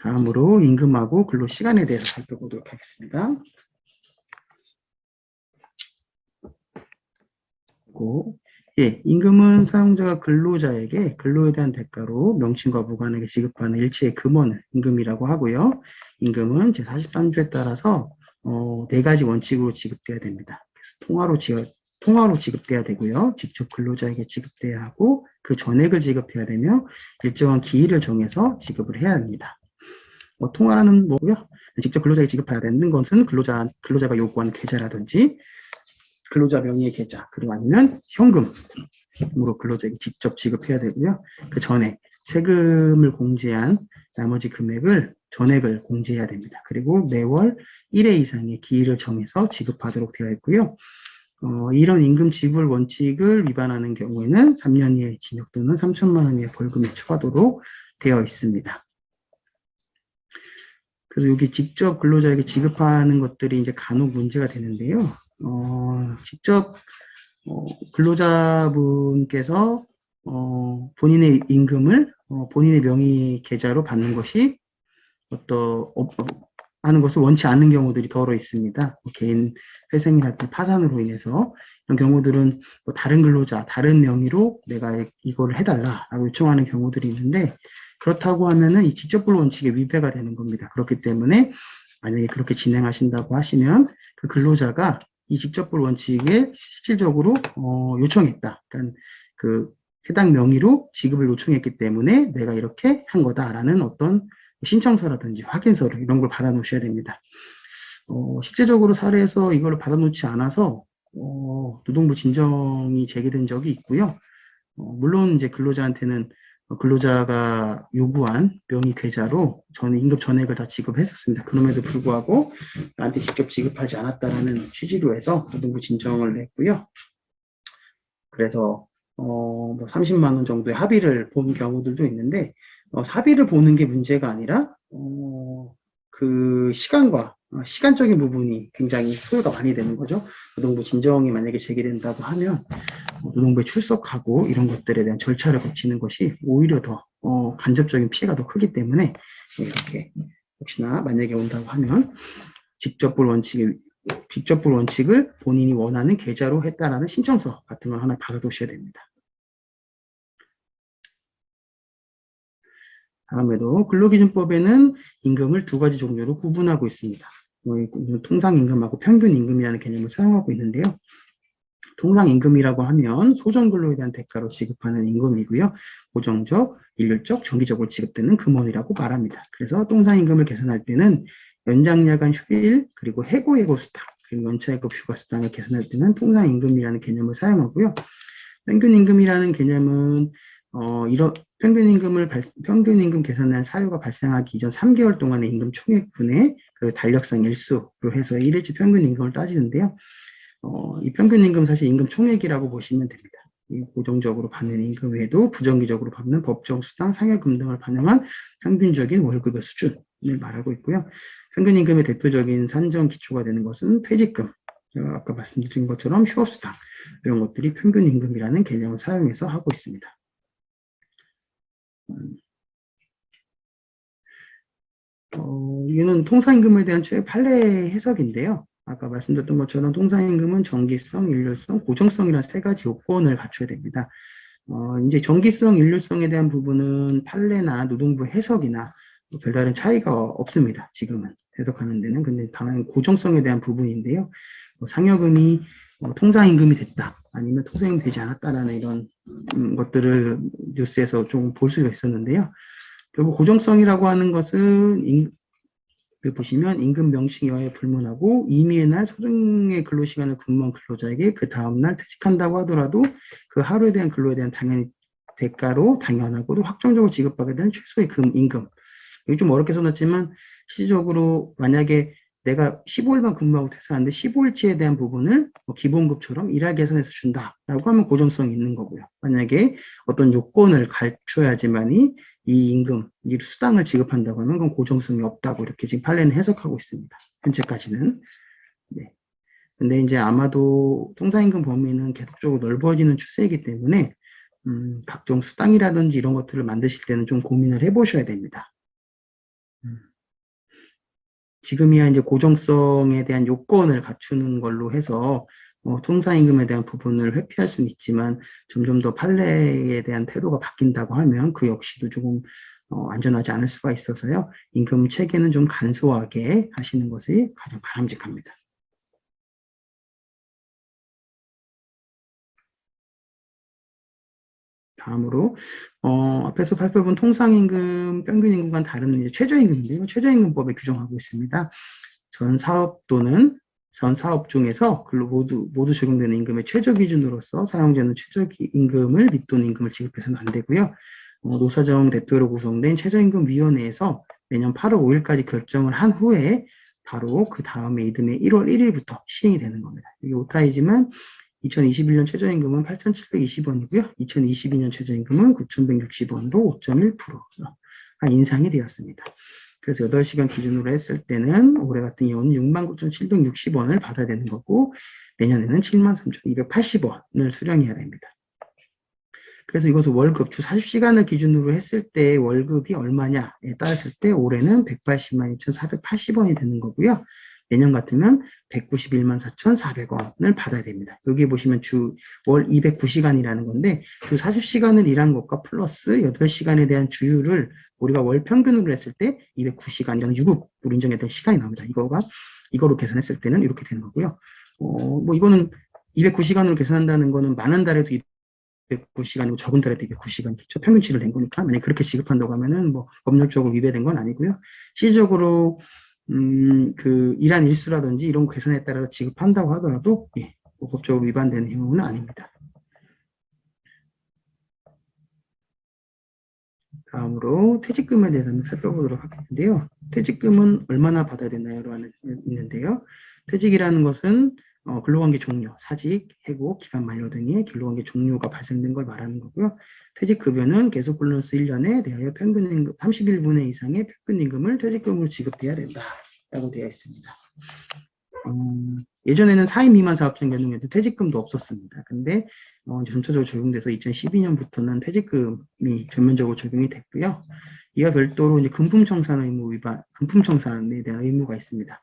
다음으로 임금하고 근로 시간에 대해서 살펴보도록 하겠습니다. 그리고 예, 임금은 사용자가 근로자에게 근로에 대한 대가로 명칭과 무관하게 지급하는 일체의 금원을 임금이라고 하고요. 임금은 제43조에 따라서 어, 네 가지 원칙으로 지급돼야 됩니다. 그래서 통화로 지급, 통화로 지급돼야 되고요. 직접 근로자에게 지급돼야 하고 그 전액을 지급해야 되며 일정한 기일을 정해서 지급을 해야 합니다. 뭐 통화라는 뭐고요? 직접 근로자에게 지급해야 되는 것은 근로자 근로자가 요구하는 계좌라든지 근로자 명의의 계좌 그리고 아니면 현금으로 근로자에게 직접 지급해야 되고요. 그 전에 세금을 공제한 나머지 금액을 전액을 공제해야 됩니다. 그리고 매월 1회 이상의 기일을 정해서 지급하도록 되어 있고요. 어, 이런 임금 지불 원칙을 위반하는 경우에는 3년 이하의 징역 또는 3천만 원 이하의 벌금에 처하도록 되어 있습니다. 그래서 여기 직접 근로자에게 지급하는 것들이 이제 간혹 문제가 되는데요. 어, 직접 어, 근로자분께서 어, 본인의 임금을 어, 본인의 명의 계좌로 받는 것이 어떠 어, 하는 것을 원치 않는 경우들이 더러 있습니다. 뭐 개인 회생이라든지 파산으로 인해서 이런 경우들은 뭐 다른 근로자, 다른 명의로 내가 이거를 해달라라고 요청하는 경우들이 있는데 그렇다고 하면은 이 직접불 원칙에 위배가 되는 겁니다. 그렇기 때문에 만약에 그렇게 진행하신다고 하시면 그 근로자가 이 직접불 원칙에 실질적으로 어, 요청했다. 그러니까 그 해당 명의로 지급을 요청했기 때문에 내가 이렇게 한 거다라는 어떤 신청서라든지 확인서를 이런 걸 받아 놓으셔야 됩니다. 어, 실제적으로 사례에서 이걸 받아 놓지 않아서 어, 노동부 진정이 제기된 적이 있고요. 어, 물론 이제 근로자한테는 근로자가 요구한 명의 계좌로 저는 임금 전액을 다 지급했었습니다. 그럼에도 불구하고 나한테 직접 지급하지 않았다라는 취지로 해서 노동부 진정을 냈고요. 그래서 어, 뭐 30만 원 정도의 합의를 본 경우들도 있는데 어, 합의를 보는 게 문제가 아니라 어, 그 시간과 어, 시간적인 부분이 굉장히 소요가 많이 되는 거죠. 노동부 진정이 만약에 제기된다고 하면 노동부에 출석하고 이런 것들에 대한 절차를 거치는 것이 오히려 더 어, 간접적인 피해가 더 크기 때문에 이렇게 혹시나 만약에 온다고 하면 직접불 원칙에 직접불 원칙을 본인이 원하는 계좌로 했다라는 신청서 같은 걸 하나 받아두셔야 됩니다. 다음에도 근로기준법에는 임금을 두 가지 종류로 구분하고 있습니다. 통상 임금하고 평균 임금이라는 개념을 사용하고 있는데요. 통상 임금이라고 하면 소정 근로에 대한 대가로 지급하는 임금이고요. 고정적, 일률적, 정기적으로 지급되는 금원이라고 말합니다. 그래서 통상 임금을 계산할 때는 연장야간 휴일, 그리고 해고예고 수당, 그리고 연차예급 휴가 수당을 계산할 때는 통상 임금이라는 개념을 사용하고요. 평균 임금이라는 개념은 어, 이런 평균 임금을 발, 평균 임금 계산할 사유가 발생하기 이전 3개월 동안의 임금 총액분의 그 달력상 일수로 해서 1일치 평균 임금을 따지는데요. 어, 이 평균 임금 사실 임금 총액이라고 보시면 됩니다. 이 고정적으로 받는 임금 외에도 부정기적으로 받는 법정 수당, 상여금 등을 반영한 평균적인 월급의 수준을 말하고 있고요. 평균 임금의 대표적인 산정 기초가 되는 것은 퇴직금, 제가 아까 말씀드린 것처럼 휴업수당 이런 것들이 평균 임금이라는 개념을 사용해서 하고 있습니다. 어, 이는 통상임금에 대한 최 판례 해석인데요. 아까 말씀드렸던 것처럼 통상임금은 정기성, 일률성, 고정성이라는 세 가지 요건을 갖춰야 됩니다. 어, 이제 정기성, 일률성에 대한 부분은 판례나 노동부 해석이나 뭐 별다른 차이가 없습니다. 지금은 해석하는 데는. 근데 다만 고정성에 대한 부분인데요. 뭐 상여금이 뭐 통상임금이 됐다. 아니면 통상임금이 되지 않았다라는 이런 음, 것들을 뉴스에서 좀볼 수가 있었는데요. 결국 고정성이라고 하는 것은 임, 보시면 임금 명칭 이하에 불문하고 임의의 날 소정의 근로시간을 근무한 근로자에게 그 다음날 퇴직한다고 하더라도 그 하루에 대한 근로에 대한 당연히 대가로 당연하고도 확정적으로 지급받게 되는 최소의 금 임금. 이게 좀 어렵게 써놨지만 실질적으로 만약에 내가 15일만 근무하고 퇴사하는데 15일치에 대한 부분을 뭐 기본급처럼 일할 계산해서 준다라고 하면 고정성이 있는 거고요. 만약에 어떤 요건을 갖춰야지만이 이 임금, 이 수당을 지급한다고 하면 그건 고정성이 없다고 이렇게 지금 판례는 해석하고 있습니다. 현재까지는. 네. 근데 이제 아마도 통상임금 범위는 계속적으로 넓어지는 추세이기 때문에 음, 각종 수당이라든지 이런 것들을 만드실 때는 좀 고민을 해보셔야 됩니다. 음. 지금이야 이제 고정성에 대한 요건을 갖추는 걸로 해서 어, 통상임금에 대한 부분을 회피할 수는 있지만 점점 더 판례에 대한 태도가 바뀐다고 하면 그 역시도 조금 어, 안전하지 않을 수가 있어서요. 임금 체계는 좀 간소하게 하시는 것이 가장 바람직합니다. 다음으로 어, 앞에서 살펴본 통상임금, 평균임금과는 다른 이제 최저임금인데요. 최저임금법에 규정하고 있습니다. 전 사업 또는 전 사업 중에서 근로 모두 모두 적용되는 임금의 최저 기준으로서 사용자는 최저 임금을 밑돈 임금을 지급해서는 안 되고요. 어, 노사정 대표로 구성된 최저임금위원회에서 매년 8월 5일까지 결정을 한 후에 바로 그 다음에 이듬해 1월 1일부터 시행이 되는 겁니다. 이게 오타이지만 2021년 최저임금은 8,720원이고요. 2022년 최저임금은 9,160원으로 5.1%가 인상이 되었습니다. 그래서 8시간 기준으로 했을 때는 올해 같은 경우는 69,760원을 받아야 되는 거고 내년에는 73,280원을 수령해야 됩니다. 그래서 이것을 월급 주 40시간을 기준으로 했을 때 월급이 얼마냐에 따랐을 때 올해는 180만 2,480원이 되는 거고요. 내년 같으면 191만 4,400원을 받아야 됩니다. 여기 보시면 주 월 209시간이라는 건데 주 40시간을 일한 것과 플러스 8시간에 대한 주율을 우리가 월 평균으로 했을 때 209시간이라는 유급으로 인정했던 시간이 나옵니다. 이거가 이거로 계산했을 때는 이렇게 되는 거고요. 어, 뭐 이거는 209시간으로 계산한다는 거는 많은 달에도 209시간이고 적은 달에도 209시간이죠. 평균치를 낸 거니까 만약 그렇게 지급한다고 하면은 뭐 법률적으로 위배된 건 아니고요. 시적으로 음, 그 일한 일수라든지 이런 계산에 따라서 지급한다고 하더라도 예, 뭐 법적으로 위반되는 행위는 아닙니다. 다음으로 퇴직금에 대해서 는 살펴보도록 하겠는데요. 퇴직금은 얼마나 받아야 되나요? 라는 있는데요. 퇴직이라는 것은 어, 근로관계 종료, 사직, 해고, 기간 만료 등의 근로관계 종료가 발생된 걸 말하는 거고요. 퇴직급여는 계속 근로수 1년에 대하여 평균 임금 31분의 이상의 평균 임금을 퇴직금으로 지급해야 된다. 라고 되어 있습니다. 음, 예전에는 4인 미만 사업장 경우에도 퇴직금도 없었습니다. 근데 어, 전체적으로 적용돼서 2012년부터는 퇴직금이 전면적으로 적용이 됐고요. 이와 별도로 이제 금품청산 의무 위반, 금품청산에 대한 의무가 있습니다.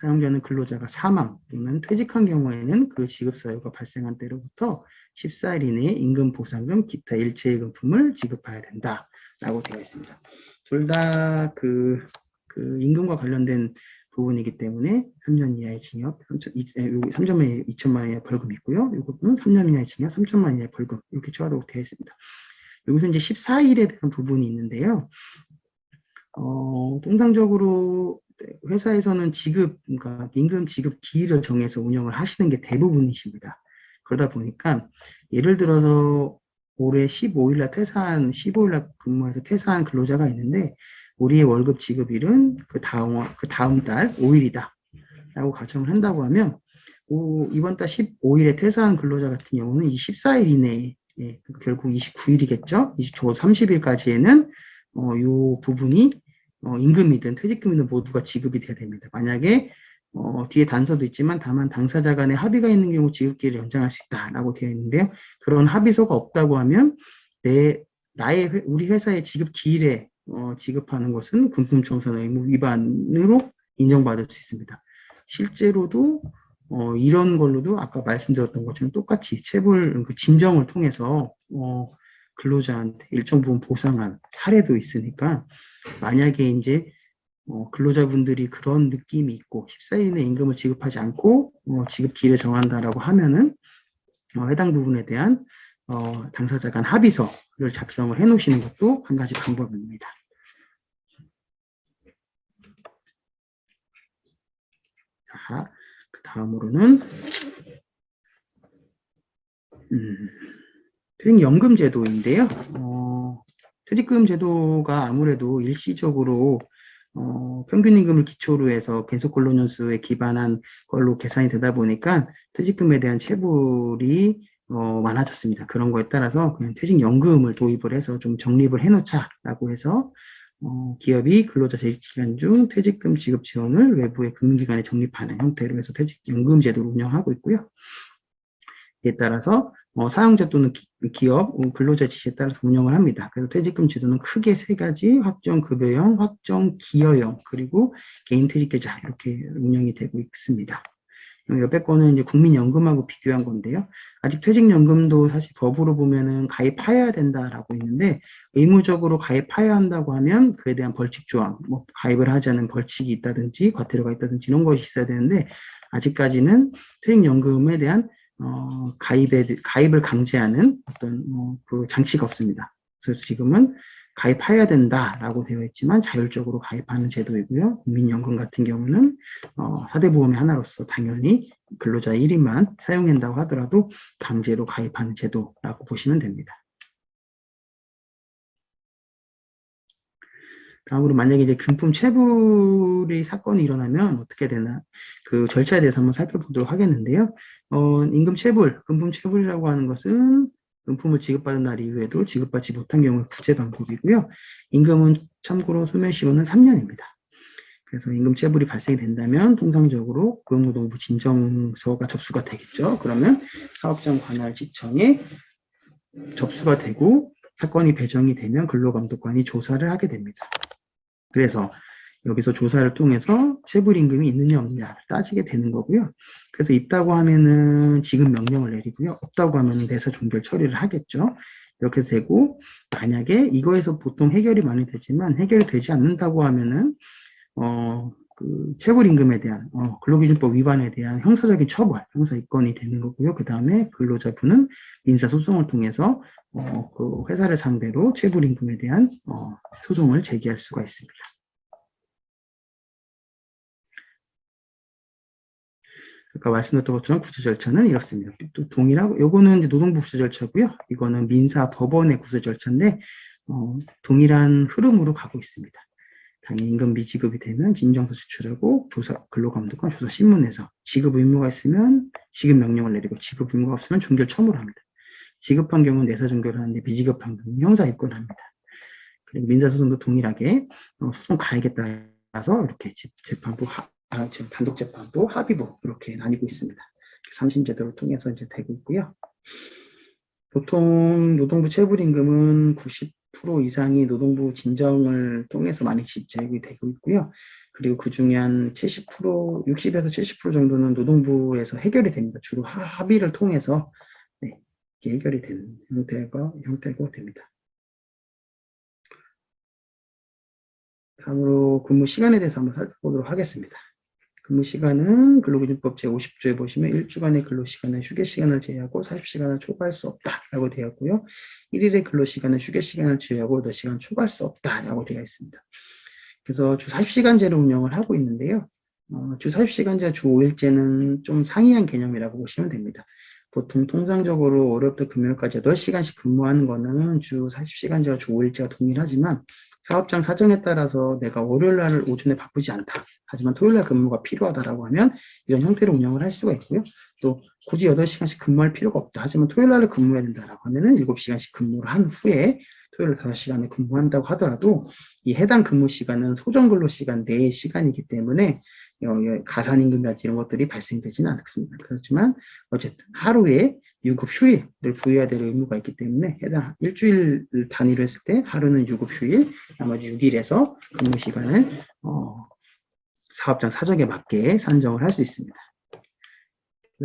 사용자는 근로자가 사망 또는 퇴직한 경우에는 그 지급 사유가 발생한 때로부터 14일 이내에 임금 보상금 기타 일체의 금품을 지급해야 된다 라고 되어 있습니다. 둘 다그 그 임금과 관련된 부분이기 때문에 3년 이하의 징역, 3천, 3년 이하의 2천만 원 이하의 벌금이 있고요. 이것은 3년 이하의 징역, 3천만 원 이하의 벌금 이렇게 추가하도록 되어 있습니다. 여기서 이제 14일에 대한 부분이 있는데요. 어, 통상적으로 회사에서는 지급, 그러니까 임금 지급 기일을 정해서 운영을 하시는 게 대부분이십니다. 그러다 보니까 예를 들어서 올해 15일날 퇴사한, 15일날 근무해서 퇴사한 근로자가 있는데 우리의 월급 지급일은 그 다음, 그 다음 달 5일이다. 라고 가정을 한다고 하면 오, 이번 달 15일에 퇴사한 근로자 같은 경우는 이 14일 이내에 예, 결국 29일이겠죠. 20초 30일까지에는 어, 요 부분이 어, 임금이든 퇴직금이든 모두가 지급이 돼야 됩니다. 만약에 어, 뒤에 단서도 있지만 다만 당사자 간의 합의가 있는 경우 지급기를 연장할 수 있다라고 되어 있는데요. 그런 합의서가 없다고 하면 내 나의 회, 우리 회사의 지급 기일에 어, 지급하는 것은 금품청산 의무 위반으로 인정받을 수 있습니다. 실제로도 어, 이런 걸로도 아까 말씀드렸던 것처럼 똑같이 체불 그 진정을 통해서 어, 근로자한테 일정 부분 보상한 사례도 있으니까 만약에 이제 어, 근로자분들이 그런 느낌이 있고 14일 이내 임금을 지급하지 않고 어, 지급 기일을 정한다라고 하면은 어, 해당 부분에 대한 어, 당사자 간 합의서를 작성을 해 놓으시는 것도 한 가지 방법입니다. 자, 그 다음으로는 음, 퇴직연금 제도인데요. 어, 퇴직금 제도가 아무래도 일시적으로 어, 평균임금을 기초로 해서 계속 근로연수에 기반한 걸로 계산이 되다 보니까 퇴직금에 대한 체불이 어, 많아졌습니다. 그런 거에 따라서 그냥 퇴직연금을 도입을 해서 좀 정립을 해놓자라고 해서 어, 기업이 근로자 재직기간 중 퇴직금 지급 지원을 외부의 금융기관에 적립하는 형태로 해서 퇴직연금 제도를 운영하고 있고요. 따라서 어, 사용자 또는 기, 업 근로자 지시에 따라서 운영을 합니다. 그래서 퇴직금 제도는 크게 세 가지 확정 급여형, 확정 기여형, 그리고 개인 퇴직 계좌 이렇게 운영이 되고 있습니다. 옆에 거는 이제 국민연금하고 비교한 건데요. 아직 퇴직연금도 사실 법으로 보면은 가입하여야 된다라고 있는데 의무적으로 가입하여야 한다고 하면 그에 대한 벌칙 조항, 뭐 가입을 않은 벌칙이 있다든지 과태료가 있다든지 이런 것이 있어야 되는데 아직까지는 퇴직연금에 대한 어, 가입에 가입을 강제하는 어떤 뭐그 장치가 없습니다. 그래서 지금은 가입해야 된다라고 되어 있지만 자율적으로 가입하는 제도이고요. 국민연금 같은 경우는 어, 4대 보험의 하나로서 당연히 근로자 1인만 사용한다고 하더라도 강제로 가입하는 제도라고 보시면 됩니다. 다음으로 만약에 이제 금품 체불이 사건이 일어나면 어떻게 되나 그 절차에 대해서 한번 살펴보도록 하겠는데요. 어, 임금 체불, 금품 체불이라고 하는 것은 금품을 지급받은 날 이후에도 지급받지 못한 경우의 구제 방법이고요. 임금은 참고로 소멸시효는 3년입니다. 그래서 임금 체불이 발생이 된다면 통상적으로 고용노동부 진정서가 접수가 되겠죠. 그러면 사업장 관할 지청에 접수가 되고 사건이 배정이 되면 근로감독관이 조사를 하게 됩니다. 그래서 여기서 조사를 통해서 체불임금이 있느냐 없느냐 따지게 되는 거고요. 그래서 있다고 하면은 지급 명령을 내리고요. 없다고 하면은 내사 종결 처리를 하겠죠. 이렇게 되고 만약에 이거에서 보통 해결이 많이 되지만 해결이 되지 않는다고 하면은 어, 그 체불임금에 대한 어, 근로기준법 위반에 대한 형사적인 처벌, 형사 입건이 되는 거고요. 그 다음에 근로자분은 민사소송을 통해서 어, 그 회사를 상대로 체불임금에 대한 어, 소송을 제기할 수가 있습니다. 아까 말씀드렸던 것처럼 구조 절차는 이렇습니다. 또 동일하고 요거는 이제 노동부 구조 절차고요. 이거는 민사 법원의 구조 절차인데 어, 동일한 흐름으로 가고 있습니다. 당연히 임금 미지급이 되면 진정서 제출하고 조사 근로감독관 조사 신문에서 지급 의무가 있으면 지급 명령을 내리고 지급 의무가 없으면 종결 처분을 합니다. 지급한 경우는 내사 종결을 하는데 미지급한 경우는 형사 입건합니다. 그리고 민사소송도 동일하게 어, 소송 가액에 따라서 이렇게 재판부 아, 지금 단독 재판도 합의부 이렇게 나뉘고 있습니다. 3심 제도를 통해서 이제 되고 있고요. 보통 노동부 체불임금은 90% 이상이 노동부 진정을 통해서 많이 지적이 되고 있고요. 그리고 그 중에 한 70%, 60에서 70% 정도는 노동부에서 해결이 됩니다. 주로 합의를 통해서 네, 해결이 되는 형태가 형태고 됩니다. 다음으로 근무 시간에 대해서 한번 살펴보도록 하겠습니다. 근무 시간은 근로기준법 제50조에 보시면 1주간의 근로시간은 휴게시간을 제외하고 40시간을 초과할 수 없다라고 되어 있고요. 1일의 근로시간은 휴게시간을 제외하고 8시간 초과할 수 없다라고 되어 있습니다. 그래서 주 40시간제로 운영을 하고 있는데요. 어, 주 40시간제, 주 5일제는 좀 상이한 개념이라고 보시면 됩니다. 보통 통상적으로 월요일부터 금요일까지 8시간씩 근무하는 거는 주 40시간제와 주 5일제가 동일하지만 사업장 사정에 따라서 내가 월요일 날 오전에 바쁘지 않다. 하지만 토요일 날 근무가 필요하다라고 하면 이런 형태로 운영을 할 수가 있고요. 또 굳이 8시간씩 근무할 필요가 없다. 하지만 토요일 날에 근무해야 된다라고 하면은 7시간씩 근무를 한 후에 토요일 5시간에 근무한다고 하더라도 이 해당 근무 시간은 소정 근로 시간 내의 시간이기 때문에 가산임금이라든지 이런 것들이 발생되지는 않습니다. 그렇지만 어쨌든 하루에 유급 휴일을 부여해야 될 의무가 있기 때문에 해당 일주일 단위로 했을 때 하루는 유급 휴일, 나머지 6일에서 근무 시간을 어, 사업장 사정에 맞게 산정을 할 수 있습니다.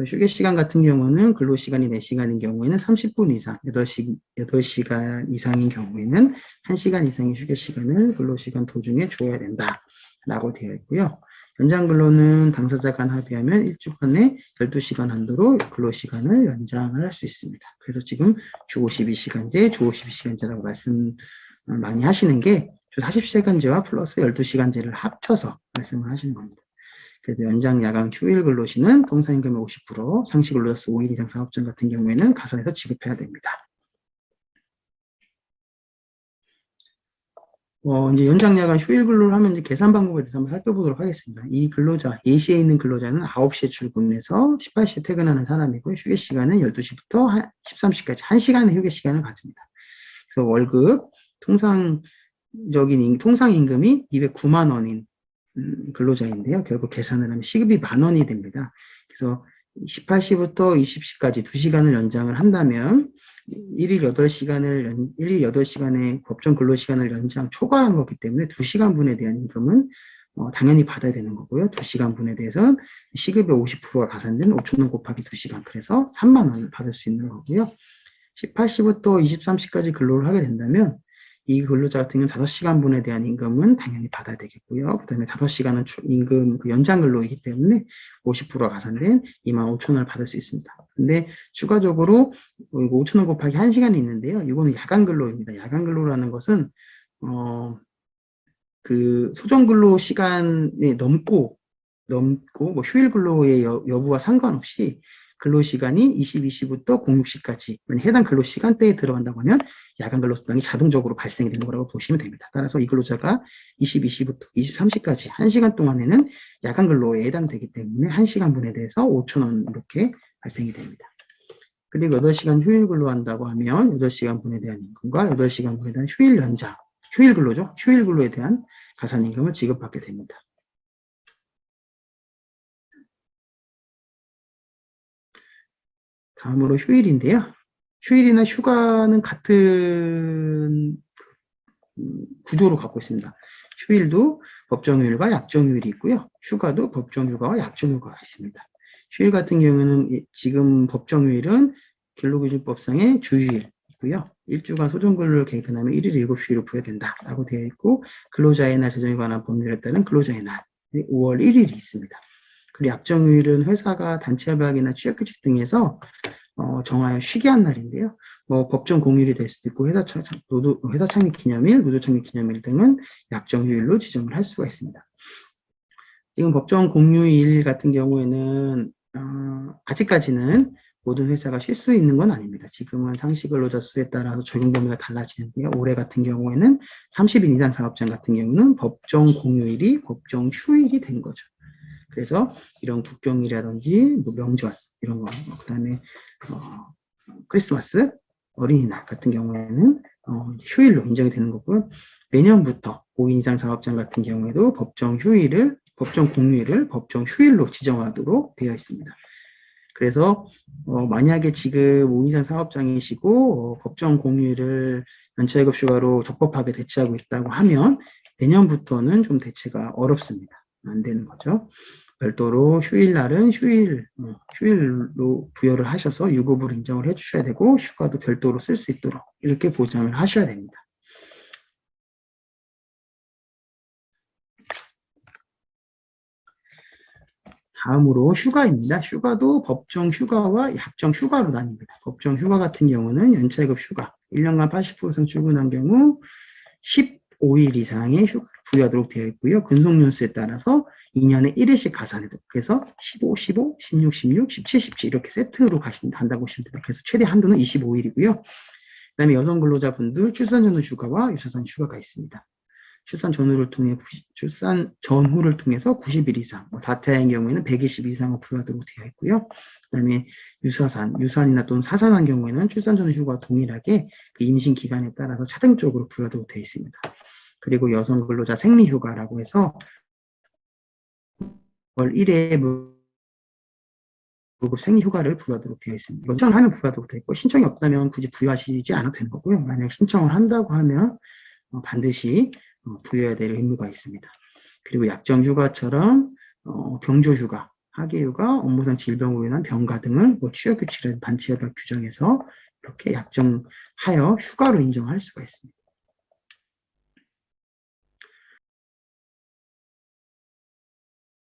휴게 시간 같은 경우는 근로 시간이 4시간인 경우에는 30분 이상, 8시, 8시간 이상인 경우에는 1시간 이상의 휴게 시간을 근로 시간 도중에 주어야 된다 라고 되어 있고요. 연장 근로는 당사자 간 합의하면 1주간에 12시간 한도로 근로 시간을 연장을 할 수 있습니다. 그래서 지금 주 52시간제, 주 52시간제라고 말씀 많이 하시는 게주 40시간제와 플러스 12시간제를 합쳐서 말씀을 하시는 겁니다. 그래서 연장 야간 휴일 근로시는 통상임금의 50%, 상시 근로자수 5일 이상 사업장 같은 경우에는 가산해서 지급해야 됩니다. 어, 이제 연장 야간 휴일 근로를 하면 이제 계산 방법에 대해서 한번 살펴보도록 하겠습니다. 이 근로자, 예시에 있는 근로자는 9시에 출근해서 18시에 퇴근하는 사람이고, 휴게 시간은 12시부터 13시까지 1시간의 휴게 시간을 가집니다. 그래서 월급, 통상 적인, 통상 임금이 209만 원인 음, 근로자인데요. 결국 계산을 하면 시급이 만 원이 됩니다. 그래서 18시부터 20시까지 2시간을 연장을 한다면 1일 8시간을 연, 1일 8시간의 법정 근로시간을 연장 초과한 거기 때문에 2시간 분에 대한 임금은 어, 당연히 받아야 되는 거고요. 2시간 분에 대해서는 시급의 50%가 가산된 5천원 곱하기 2시간 그래서 3만 원을 받을 수 있는 거고요. 18시부터 23시까지 근로를 하게 된다면 이 근로자 같은 경우는 5시간 분에 대한 임금은 당연히 받아야 되겠고요. 그 다음에 5시간은 임금 그 연장 근로이기 때문에 50%가 가산된 2만 5천 원을 받을 수 있습니다. 근데 추가적으로 5천 원 곱하기 1시간이 있는데요. 이거는 야간 근로입니다. 야간 근로라는 것은 어, 그 소정 근로 시간에 넘고 넘고 뭐 휴일 근로의 여, 여부와 상관없이 근로시간이 22시부터 06시까지 해당 근로시간대에 들어간다고 하면 야간 근로수당이 자동적으로 발생이 되는 거라고 보시면 됩니다. 따라서 이 근로자가 22시부터 23시까지 1시간 동안에는 야간 근로에 해당되기 때문에 1시간 분에 대해서 5천원 이렇게 발생이 됩니다. 그리고 8시간 휴일 근로한다고 하면 8시간 분에 대한 임금과 8시간 분에 대한 휴일 연장, 휴일 근로죠. 휴일 근로에 대한 가산임금을 지급받게 됩니다. 다음으로 휴일인데요. 휴일이나 휴가는 같은 음, 구조로 갖고 있습니다. 휴일도 법정휴일과 약정휴일이 있고요. 휴가도 법정휴가와 약정휴가가 있습니다. 휴일 같은 경우는 지금 법정휴일은 근로기준법상의 주휴일 있고요. 일주간 소정근로를 계획하면 1일 7휴일을 부여된다라고 되어 있고 근로자의 날 제정에 관한 법률에 따른 근로자의 날 5월 1일이 있습니다. 그리고 약정휴일은 회사가 단체 협약이나 취업규칙 등에서 어, 정하여 쉬게 한 날인데요. 뭐 법정 공휴일이 될 수도 있고 회사, 차, 노조, 회사 창립 기념일, 노조 창립 기념일 등은 약정휴일로 지정을 할 수가 있습니다. 지금 법정 공휴일 같은 경우에는 어, 아직까지는 모든 회사가 쉴 수 있는 건 아닙니다. 지금은 상시 근로자 수에 따라서 적용 범위가 달라지는데요. 올해 같은 경우에는 30인 이상 사업장 같은 경우는 법정 공휴일이 법정 휴일이 된 거죠. 그래서 이런 국경이라든지 뭐 명절 이런 거, 그 다음에 어, 크리스마스, 어린이날 같은 경우에는 어, 휴일로 인정이 되는 거고요. 내년부터 5인 이상 사업장 같은 경우에도 법정 휴일을 법정 공휴일을 법정 휴일로 지정하도록 되어 있습니다. 그래서 어, 만약에 지금 5인 이상 사업장이시고 어, 법정 공휴일을 연차예급 휴가로 적법하게 대체하고 있다고 하면 내년부터는 좀 대체가 어렵습니다. 안 되는 거죠. 별도로 휴일날은 휴일, 어, 휴일로 부여를 하셔서 유급을 인정을 해주셔야 되고 휴가도 별도로 쓸 수 있도록 이렇게 보장을 하셔야 됩니다. 다음으로 휴가입니다. 휴가도 법정 휴가와 약정 휴가로 나뉩니다. 법정 휴가 같은 경우는 연차급 휴가, 1년간 80% 이상 출근한 경우 15일 이상의 휴가를 부여하도록 되어 있고요. 근속연수에 따라서 2년에 1회씩 가산해도 그래서 15, 15, 16, 16, 17, 17 이렇게 세트로 가신다고 보시면 됩니다. 그래서 최대 한도는 25일이고요. 그 다음에 여성 근로자분들 출산 전후 휴가와 유사산 휴가가 있습니다. 출산 전후를 통해 출산 전후를 통해서 90일 이상, 뭐 다태아인 경우에는 120일 이상을 부여하도록 되어 있고요. 그다음에 유사산, 유산이나 또는 사산한 경우에는 출산 전후 휴가와 동일하게 그 임신 기간에 따라서 차등적으로 부여하도록 되어 있습니다. 그리고 여성 근로자 생리 휴가라고 해서 월 1회 무급 생리 휴가를 부여하도록 되어 있습니다. 신청을 하면 부여하도록 되어 있고 신청이 없다면 굳이 부여하시지 않아도 되는 거고요. 만약 신청을 한다고 하면 어, 반드시 어, 부여해야 될 의무가 있습니다. 그리고 약정 휴가처럼 어, 경조 휴가, 하계 휴가, 업무상 질병으로 인한 병가 등을 뭐 취업 규칙이나 반치협약 규정에서 이렇게 약정하여 휴가로 인정할 수가 있습니다.